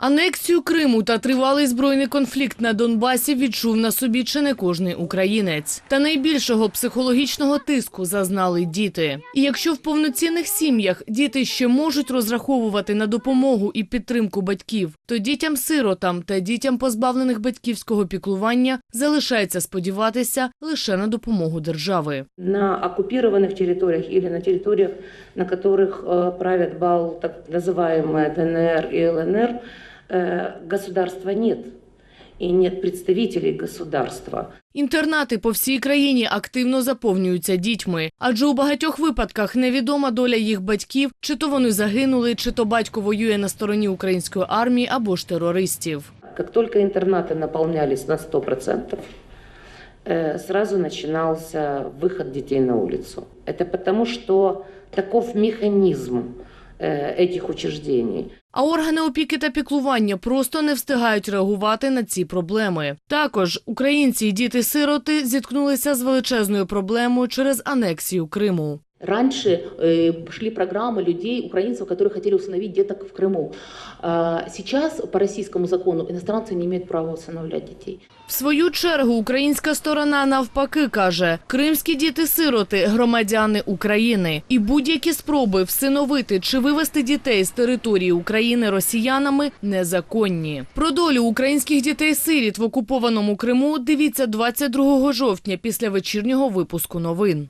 Анексію Криму та тривалий збройний конфлікт на Донбасі відчув на собі чи не кожний українець. Та найбільшого психологічного тиску зазнали діти. І якщо в повноцінних сім'ях діти ще можуть розраховувати на допомогу і підтримку батьків, то дітям-сиротам та дітям, позбавлених батьківського піклування, залишається сподіватися лише на допомогу держави. На оккупированных территориях или на территориях, на которых э, правят бал так называемая ДНР и ЛНР, э, государства нет. И нет представителей государства. Інтернати по всій країні активно заповнюються дітьми, адже у багатьох випадках невідома доля їх батьків, чи то вони загинули, чи то батько воює на стороні української армії або ж терористів. Как только интернаты наполнялись на 100%, э, сразу начинался выход детей на улицу. Это потому, что таков механизм э, этих учреждений. А органи опіки та піклування просто не встигають реагувати на ці проблеми. Також українці і діти-сироти зіткнулися з величезною проблемою через анексію Криму. Раньше э, шли программы людей, украинцев, которые хотели усыновить деток в Крыму. А сейчас по российскому закону иностранцы не имеют права усыновлять детей. В свою чергу українська сторона навпаки каже, кримські діти-сироти – громадяни України. І будь-які спроби всиновити чи вивести дітей з території України росіянами незаконні. Про долю українських дітей-сиріт в окупованому Криму дивіться 22 жовтня після вечірнього випуску новин.